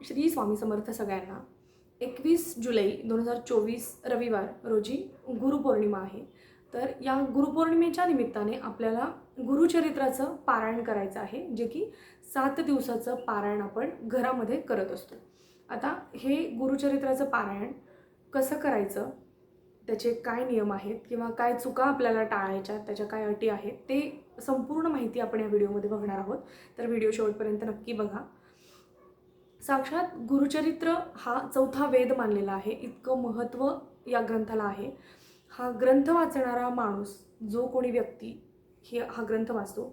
श्री स्वामी समर्थ सगळ्यांना एकवीस जुलै दोन हजार चोवीस रविवार रोजी गुरुपौर्णिमा आहे. तर या गुरुपौर्णिमेच्या निमित्ताने आपल्याला गुरुचरित्राचं पारायण करायचं आहे जे की सात दिवसाचं पारायण आपण घरामध्ये करत असतो. आता हे गुरुचरित्राचं पारायण कसं करायचं? त्याचे काय नियम आहेत किंवा काय चुका आपल्याला टाळायच्या त्याच्या काय अटी आहेत ते संपूर्ण माहिती आपण या व्हिडिओमध्ये बघणार आहोत. तर व्हिडिओ शेवटपर्यंत नक्की बघा. साक्षात गुरुचरित्र हा चौथा वेद मानलेला आहे. इतकं महत्त्व या ग्रंथाला आहे. हा ग्रंथ वाचणारा माणूस जो कोणी व्यक्ती हे हा ग्रंथ वाचतो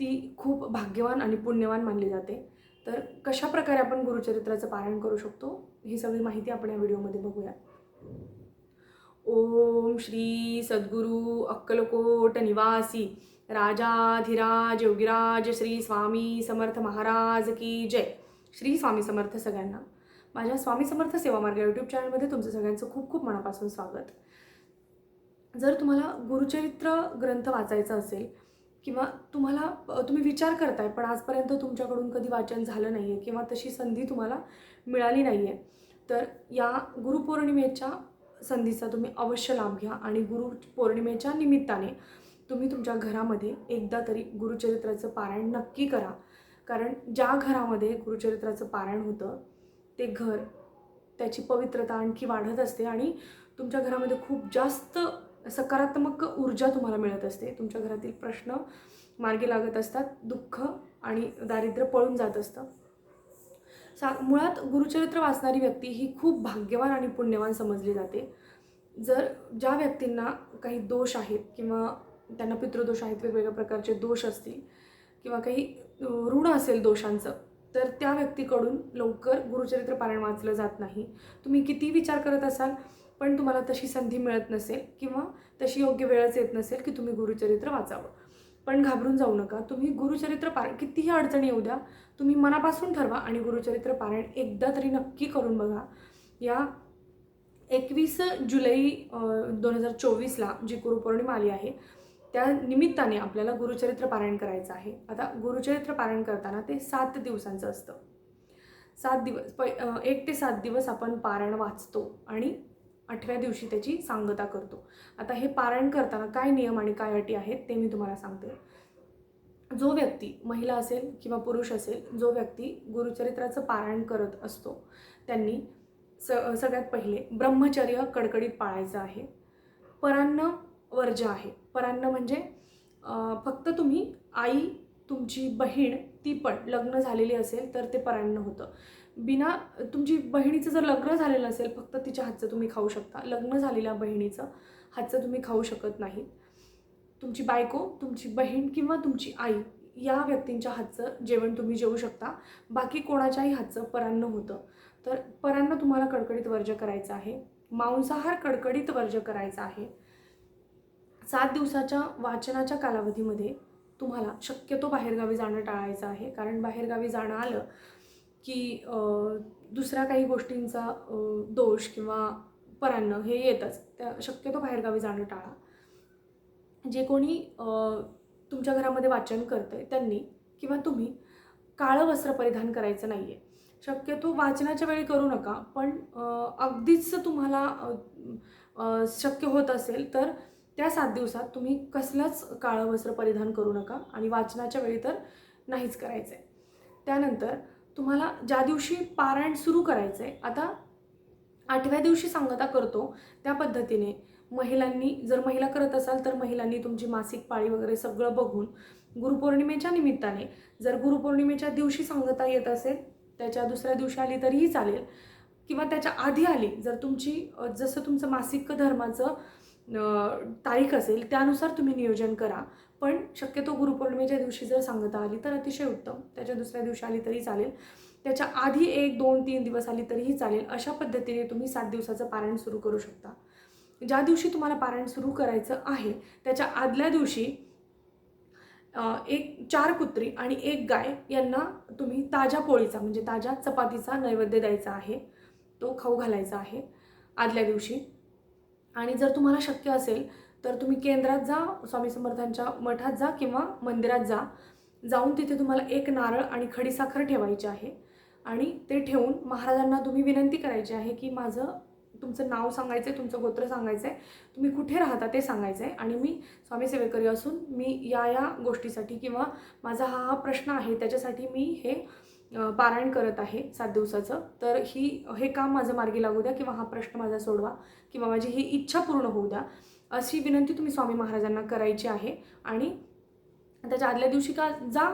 ती खूप भाग्यवान आणि पुण्यवान मानली जाते. तर कशा प्रकारे आपण गुरुचरित्राचं पारायण करू शकतो ही सगळी माहिती आपण या व्हिडिओमध्ये बघूया ओम श्री सद्गुरु अक्कलकोट निवासी राजाधिराज योगिराज श्री स्वामी समर्थ महाराज की जय. श्री स्वामी समर्थ सगळ्यांना. माझ्या स्वामी समर्थ सेवा मार्ग यूट्यूब चॅनलमध्ये तुमचं सगळ्यांचं खूप खूप मनापासून स्वागत. जर तुम्हाला गुरुचरित्र ग्रंथ वाचायचा असेल किंवा तुम्हाला तुम्ही विचार करताय पण आजपर्यंत तुमच्याकडून कधी वाचन झालं नाही आहे किंवा तशी संधी तुम्हाला मिळाली नाही आहे तर या गुरुपौर्णिमेच्या संधीचा तुम्ही अवश्य लाभ घ्या आणि गुरु पौर्णिमेच्या निमित्ताने तुम्ही तुमच्या घरामध्ये एकदा तरी गुरुचरित्राचं पारायण नक्की करा. कारण ज्या घरामध्ये गुरुचरित्राचं पारायण होतं ते घर त्याची पवित्रता आणखी वाढत असते आणि तुमच्या घरामध्ये खूप जास्त सकारात्मक ऊर्जा तुम्हाला मिळत असते. तुमच्या घरातील प्रश्न मार्गी लागत असतात दुःख आणि दारिद्र्य पळून जात असतं. सा मुळात गुरुचरित्र वाचणारी व्यक्ती ही खूप भाग्यवान आणि पुण्यवान समजली जाते. जर ज्या व्यक्तींना काही दोष आहेत किंवा त्यांना पितृदोष आहेत वेगवेगळ्या प्रकारचे दोष असतील किंवा काही ऋण असेल दोषांचं तर त्या व्यक्तीकडून लवकर गुरुचरित्र पारायण वाचलं जात नाही. तुम्ही किती विचार करत असाल पण तुम्हाला तशी संधी मिळत नसेल किंवा तशी योग्य वेळच येत नसेल की तुम्ही गुरुचरित्र वाचावं. पण घाबरून जाऊ नका. तुम्ही गुरुचरित्र पारायण कितीही अडचणी येऊ द्या तुम्ही मनापासून ठरवा आणि गुरुचरित्र पारायण एकदा तरी नक्की करून बघा. या एकवीस जुलै दोन हजार चोवीसला जी गुरुपौर्णिमा आली आहे त्या निमित्ताने आपल्याला गुरुचरित्र पारायण करायचं आहे. आता गुरुचरित्र पारायण करताना ते सात दिवसांचं असतं. सात दिवस प एक ते सात दिवस आपण पारायण वाचतो आणि आठव्या दिवशी त्याची सांगता करतो. आता हे पारायण करताना काय नियम आणि काय अटी आहेत ते मी तुम्हाला सांगते. जो व्यक्ती महिला असेल किंवा पुरुष असेल जो व्यक्ती गुरुचरित्राचं पारायण करत असतो त्यांनी स सगळ्यात पहिले ब्रह्मचर्य कडकडीत पाळायचं आहे. परान्न वर्ज आहे. परान्न म्हणजे फक्त तुम्ही आई तुमची बहीण ती पण लग्न झालेली असेल तर ते परान्न होतं. बिना तुमची बहिणीचं जर लग्न झालेलं असेल फक्त तिच्या हातचं तुम्ही खाऊ शकता. लग्न झालेल्या बहिणीचं हातचं तुम्ही खाऊ शकत नाही. तुमची बायको तुमची बहीण किंवा तुमची आई या व्यक्तींच्या हातचं जेवण तुम्ही जेवू शकता. बाकी कोणाच्याही हातचं परान्न होतं. तर परान्न तुम्हाला कडकडीत वर्ज करायचं आहे. मांसाहार कडकडीत वर्ज करायचा आहे. सात दिवसाच्या वाचनाच्या कालावधीमध्ये तुम्हाला शक्यतो बाहेरगावी जाणं टाळायचं आहे. कारण बाहेरगावी जाणं आलं की दुसऱ्या काही गोष्टींचा दोष किंवा परान्न हे येतच. त्या शक्यतो बाहेरगावी जाणं टाळा. जे कोणी तुमच्या घरामध्ये वाचन करतंय त्यांनी किंवा तुम्ही काळं वस्त्र परिधान करायचं नाही आहे शक्यतो वाचनाच्या वेळी करू नका. पण अगदीच तुम्हाला शक्य होत असेल तर त्या सात दिवसात तुम्ही कसलंच काळं वस्त्र परिधान करू नका आणि वाचनाच्या वेळी तर नाहीच करायचं आहे त्यानंतर तुम्हाला ज्या दिवशी पारायण सुरू करायचं आहे आता आठव्या दिवशी सांगता करतो त्या पद्धतीने. महिलांनी जर महिला करत असाल तर महिलांनी तुमची मासिक पाळी वगैरे सगळं बघून गुरुपौर्णिमेच्या निमित्ताने जर गुरुपौर्णिमेच्या दिवशी सांगता येत असेल त्याच्या दुसऱ्या दिवशी आली तरीही चालेल. किंवा त्याच्या आधी आली जर तुमची जसं तुमचं मासिक धर्माचं तारीख असेल त्यानुसार तुम्ही नियोजन करा. पण शक्यतो गुरुपौर्णिमेच्या दिवशी जर सांगता आली तर अतिशय उत्तम. त्याच्या दुसऱ्या दिवशी आली तरी चालेल. त्याच्या आधी एक दोन तीन दिवस आली तरीही चालेल. अशा पद्धतीने तुम्ही सात दिवसाचं पारायण सुरू करू शकता. ज्या दिवशी तुम्हाला पारायण सुरू करायचं आहे त्याच्या आदल्या दिवशी एक चार कुत्री आणि एक गाय यांना तुम्ही ताज्या पोळीचा म्हणजे ताज्या चपातीचा नैवेद्य द्यायचा आहे. तो खाऊ घालायचा आहे आदल्या दिवशी. आणि जर तुम्हाला शक्य असेल तर तुम्ही केंद्रात जा स्वामी समर्थांच्या मठात जा किंवा मंदिरात जा. जाऊन तिथे तुम्हाला एक नारळ आणि खडीसाखर ठेवायची आहे. आणि ते ठेवून महाराजांना तुम्ही विनंती करायची आहे की माझं तुमचं नाव सांगायचं आहे तुमचं गोत्र सांगायचं आहे तुम्ही कुठे राहता ते सांगायचं आहे आणि मी स्वामी सेवेकरी असून मी या या गोष्टीसाठी किंवा माझा हा हा प्रश्न आहे त्याच्यासाठी मी हे पारायण करत आहे सात दिवसाचं. तर ही हे काम माझं मार्गी लागू द्या किंवा हा प्रश्न माझा सोडवा किंवा माझी ही इच्छा पूर्ण होऊ द्या. अशी विनंती तुम्ही स्वामी महाराजांना करायची आहे. आणि त्याच्या आदल्या दिवशी का जा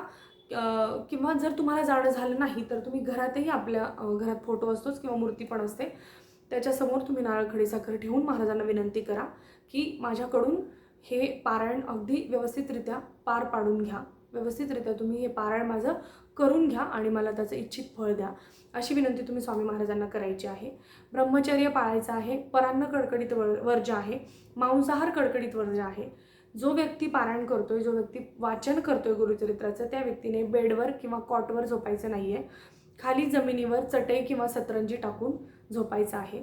किंवा जर तुम्हाला जाणं झालं नाही तर तुम्ही घरातही आपल्या घरात फोटो असतोच किंवा मूर्ती पण असते. त्याच्यासमोर तुम्ही नारळखडी साखर ठेवून महाराजांना विनंती करा की माझ्याकडून हे पारायण अगदी व्यवस्थितरित्या पार पाडून घ्या. व्यवस्थितरित्या तुम्ही हे पारायण माझं करून घ्या आणि मला त्याचं इच्छित फळ द्या. अशी विनंती तुम्ही स्वामी महाराजांना करायची आहे. ब्रह्मचर्य पाळायचं आहे परान्न कडकडीत वर वर्ज आहे मांसाहार कडकडीत वर्ज आहे. जो व्यक्ती पारायण करतोय जो व्यक्ती वाचन करतोय गुरुचरित्राचं त्या व्यक्तीने बेडवर किंवा कॉटवर झोपायचं नाही आहे खाली जमिनीवर चटई किंवा सतरंजी टाकून झोपायचं आहे.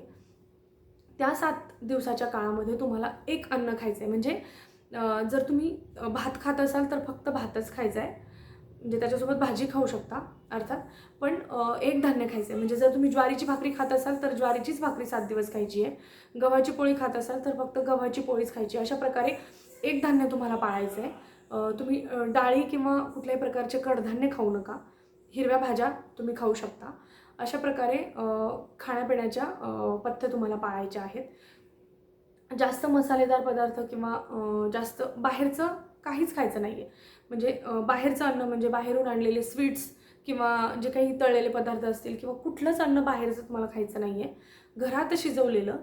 त्या सात दिवसाच्या काळामध्ये तुम्हाला एक अन्न खायचं आहे म्हणजे जर तुम्ही भात खात असाल तर फक्त भातच खायचा आहे म्हणजे त्याच्यासोबत भाजी खाऊ शकता अर्थात. पण एक धान्य खायचं आहे म्हणजे जर तुम्ही ज्वारीची भाकरी खात असाल तर ज्वारीचीच भाकरी सात दिवस खायची आहे. गव्हाची पोळी खात असाल तर फक्त गव्हाची पोळीच खायची अशा प्रकारे एक धान्य तुम्हाला पाळायचं आहे तुम्ही डाळी किंवा कुठल्याही प्रकारचे कडधान्य खाऊ नका. हिरव्या भाज्या तुम्ही खाऊ शकता. अशा प्रकारे खाण्यापिण्याच्या पथ्य तुम्हाला पाळायच्या आहेत. जास्त मसालेदार पदार्थ किंवा जास्त बाहेरचं काहीच खायचं नाही आहे म्हणजे बाहेरचं अन्न म्हणजे बाहेरून आणलेले स्वीट्स किंवा जे काही तळलेले पदार्थ असतील किंवा कुठलंच अन्न बाहेरचं तुम्हाला खायचं नाही आहे घरात शिजवलेलं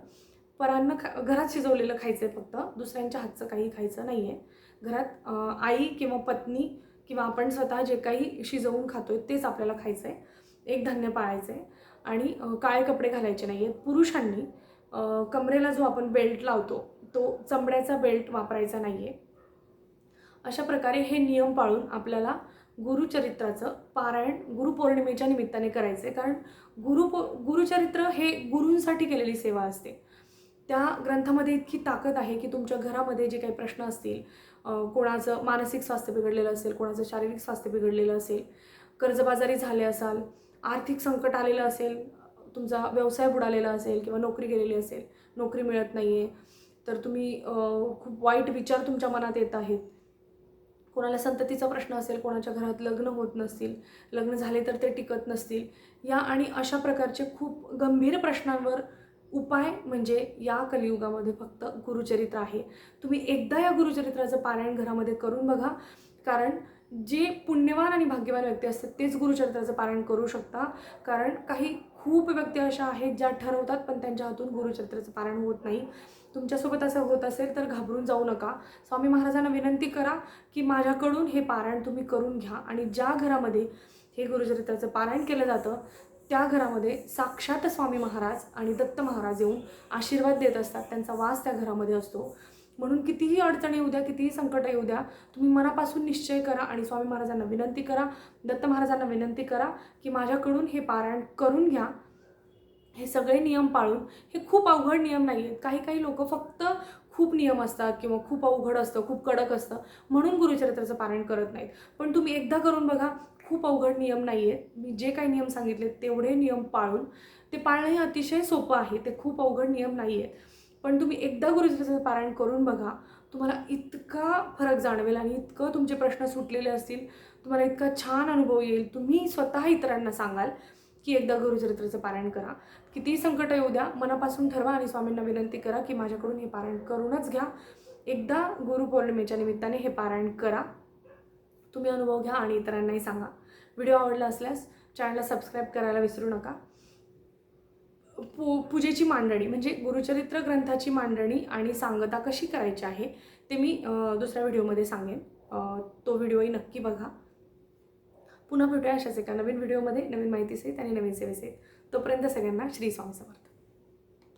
परान्न खा घरात शिजवलेलं खायचं आहे फक्त. दुसऱ्यांच्या हातचं काही खायचं नाही आहे घरात आई किंवा पत्नी किंवा आपण स्वतः जे काही शिजवून खातो आहे तेच आपल्याला खायचं आहे एक धान्य पाळायचं आहे आणि काळे कपडे घालायचे नाही आहेत पुरुषांनी कमरेला जो आपण बेल्ट लावतो तो चमड्याचा बेल्ट वापरायचा नाही आहे अशा प्रकारे हे नियम पाळून आपल्याला गुरुचरित्राचं पारायण गुरुपौर्णिमेच्या निमित्ताने करायचं आहे कारण गुरु गुरुचरित्र हे गुरूंसाठी केलेली सेवा असते. त्या ग्रंथामध्ये इतकी ताकद आहे की तुमच्या घरामध्ये जे काही प्रश्न असतील कोणाचं मानसिक स्वास्थ्य बिघडलेलं असेल कोणाचं शारीरिक स्वास्थ्य बिघडलेलं असेल कर्जबाजारी झाले असाल आर्थिक संकट आलेलं असेल तुमचा व्यवसाय बुडालेला असेल किंवा नोकरी गेलेली असेल नोकरी मिळत नाही आहे तर तुम्ही खूप वाईट विचार तुमच्या मनात येत आहेत. कोणाला संततीचा प्रश्न असेल कोणाच्या घरात लग्न होत नसतील लग्न झाले तर ते टिकत नसतील या आणि अशा प्रकारचे खूप गंभीर प्रश्नांवर उपाय म्हणजे या कलियुगामध्ये फक्त गुरुचरित्र आहे. तुम्ही एकदा या गुरुचरित्राचं पारायण घरामध्ये करून बघा कारण जे पुण्यवान आणि भाग्यवान व्यक्ती असतात तेच गुरुचरित्राचं पारायण करू शकता. कारण काही खूप व्यक्ती अशा आहेत ज्या ठरवतात पण त्यांच्या हातून गुरुचरित्राचं पारायण होत नाही. तुमच्यासोबत असं होत असेल तर घाबरून जाऊ नका. स्वामी महाराजांना विनंती करा की माझ्याकडून हे पारायण तुम्ही करून घ्या आणि ज्या घरामध्ये हे गुरुचरित्राचं पारायण केलं जातं त्या घरामध्ये साक्षात स्वामी महाराज आणि दत्त महाराज येऊन आशीर्वाद देत असतात. त्यांचा वास त्या घरामध्ये असतो. म्हणून कितीही अडचणी येऊ द्या कितीही संकट येऊ द्या तुम्ही मनापासून निश्चय करा आणि स्वामी महाराजांना विनंती करा दत्त महाराजांना विनंती करा की माझ्याकडून हे पारायण करून घ्या. हे सगळे नियम पाळून हे खूप अवघड नियम नाही आहेत काही काही लोक फक्त खूप नियम असतात किंवा खूप अवघड असतं खूप कडक असतं म्हणून गुरुचरित्राचं पारायण करत नाहीत. पण तुम्ही एकदा करून बघा खूप अवघड नियम नाही आहेत मी जे काही नियम सांगितले तेवढे नियम पाळून ते पाळणं हे अतिशय सोपं आहे. ते खूप अवघड नियम नाही आहेत पण तुम्ही एकदा गुरुचरित्राचं पारायण करून बघा तुम्हाला इतका फरक जाणवेल आणि इतकं तुमचे प्रश्न सुटलेले असतील तुम्हाला इतका छान अनुभव येईल. तुम्ही स्वतः इतरांना सांगाल की एकदा गुरुचरित्राचं पारायण करा. कितीही संकट येऊ द्या मनापासून ठरवा आणि स्वामींना विनंती करा की माझ्याकडून हे पारायण करूनच घ्या. एकदा गुरुपौर्णिमेच्या निमित्ताने हे पारायण करा. तुम्ही अनुभव घ्या आणि इतरांनाही सांगा. व्हिडिओ आवडला असल्यास चॅनलला सबस्क्राईब करायला विसरू नका. पू पूजेची मांडणी म्हणजे गुरुचरित्र ग्रंथाची मांडणी आणि सांगता कशी करायची आहे ते मी दुसऱ्या व्हिडिओमध्ये सांगेन. तो व्हिडिओही नक्की बघा. पुन्हा भेटूया अशाच एका नवीन व्हिडिओमध्ये नवीन माहितीसहित आणि नवीन सेवेसहित. तोपर्यंत सगळ्यांना श्री स्वामी समर्थ.